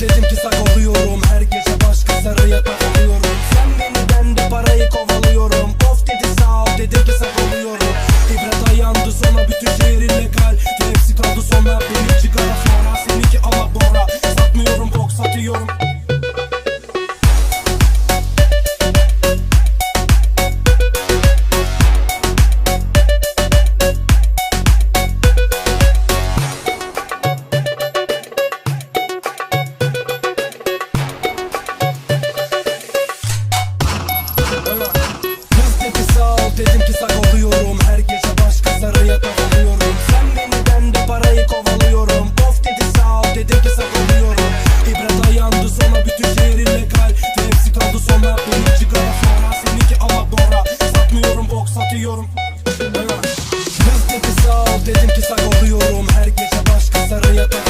Dedim ki sak oluyorum her dedim ki sak oluyorum Her gece başka sarıya takılıyorum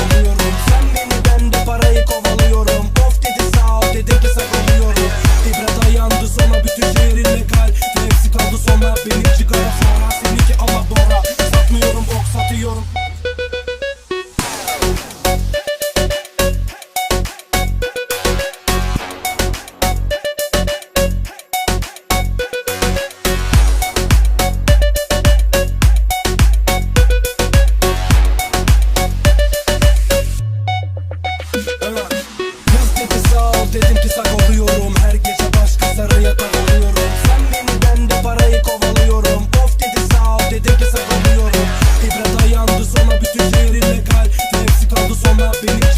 Bütün şehrinde kalp Hepsi kaldı sonra benim